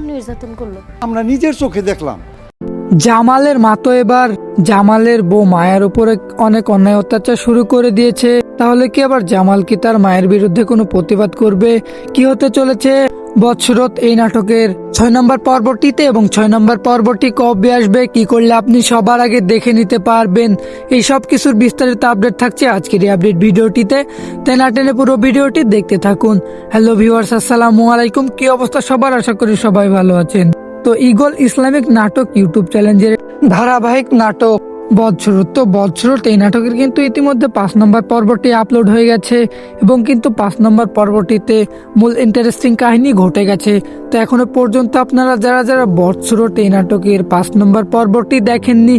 নির্যাতন করল? আমরা নিজের চোখে দেখলাম। জামালের মা তো এবার জামালের বউ মায়ের উপরে অনেক অন্যায় অত্যাচার শুরু করে দিয়েছে। তাহলে কি আবার জামাল কি তার মায়ের বিরুদ্ধে কোনো প্রতিবাদ করবে? কি হতে চলেছে? বৎসরত এই নাটকের ছয় নম্বর পর্বটিতে এবং ছয় নম্বর পর্বটি কবে আসবে, কি করলে আপনি সবার আগে দেখে নিতে পারবেন, এই সব কিছুর বিস্তারিত আপডেট থাকছে আজকের এই আপডেট ভিডিওটিতে। তাই না টেনে পুরো ভিডিওটি দেখতে থাকুন। হ্যালো ভিউয়ার্স, আসসালামু আলাইকুম। কি অবস্থা সবার? আশা করি সবাই ভালো আছেন। তো ইগল ইসলামিক নাটক ইউটিউব চ্যালেঞ্জের ধারাবাহিক নাটক বৎসরত তো বজ্র এই নাটকের কিন্তু ইতিমধ্যে পাঁচ নম্বর পর্বটি আপলোড হয়ে গেছে এবং কিন্তু পাঁচ নম্বর পর্বটিতে মূল ইন্টারেস্টিং কাহিনী ঘটে গেছে। তো এখনও পর্যন্ত আপনারা যারা যারা বৎসরত এই নাটকের পাঁচ নম্বর পর্বটি দেখেননি,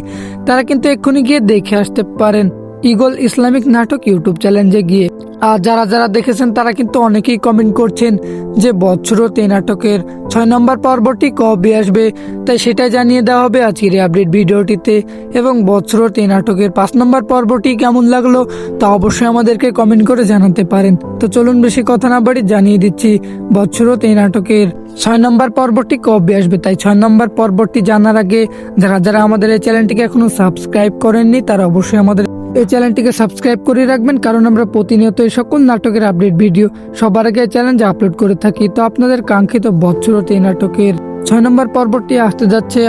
তারা কিন্তু এক্ষুনি গিয়ে দেখে আসতে পারেন ইগল ইসলামিক নাটক ইউটিউব চ্যানেলে গিয়ে। আর যারা যারা দেখেছেন, তারা কিন্তু অনেকেই কমেন্ট করছেন যে বৎসরত এই নাটকের ছয় নম্বর পর্বটি কবে আসবে। তাই সেটাই জানিয়ে দেওয়া হবে আজকের আপডেট ভিডিওটিতে। এবং বৎসরত এই নাটকের পাঁচ নম্বর পর্বটি কেমন লাগল, তা অবশ্যই আমাদেরকে কমেন্ট করে জানাতে পারেন। তো চলুন বেশি কথা না বাড়ি জানিয়ে দিচ্ছি বৎসরত এই নাটকের ছয় নম্বর পর্বটি কবে আসবে। তাই ছয় নম্বর পর্বটি জানার আগে, যারা যারা আমাদের এই চ্যানেলটিকে এখনও সাবস্ক্রাইব করেননি, তারা অবশ্যই আমাদের এই চ্যানেলটিকে সাবস্ক্রাইব করে রাখবেন, কারণ আমরা প্রতিনিয়ত এই সকল নাটকের আপডেট ভিডিও সবার আগে চ্যালেঞ্জে আপলোড করে থাকি। তো আপনাদের কাঙ্ক্ষিত বৎসরত এই নাটকের ছয় নম্বর পর্বটি আসতে যাচ্ছে।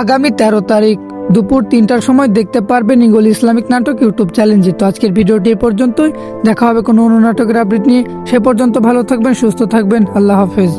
আগামী তেরো তারিখ দুপুর তিনটার সময় দেখতে পারবেন ইগল ইসলামিক নাটক ইউটিউব চ্যালেঞ্জে। তো আজকের ভিডিওটি এ পর্যন্তই। দেখা হবে কোনো অন্য নাটকের আপডেট নিয়ে। সে পর্যন্ত ভালো থাকবেন, সুস্থ থাকবেন। আল্লাহ হাফেজ।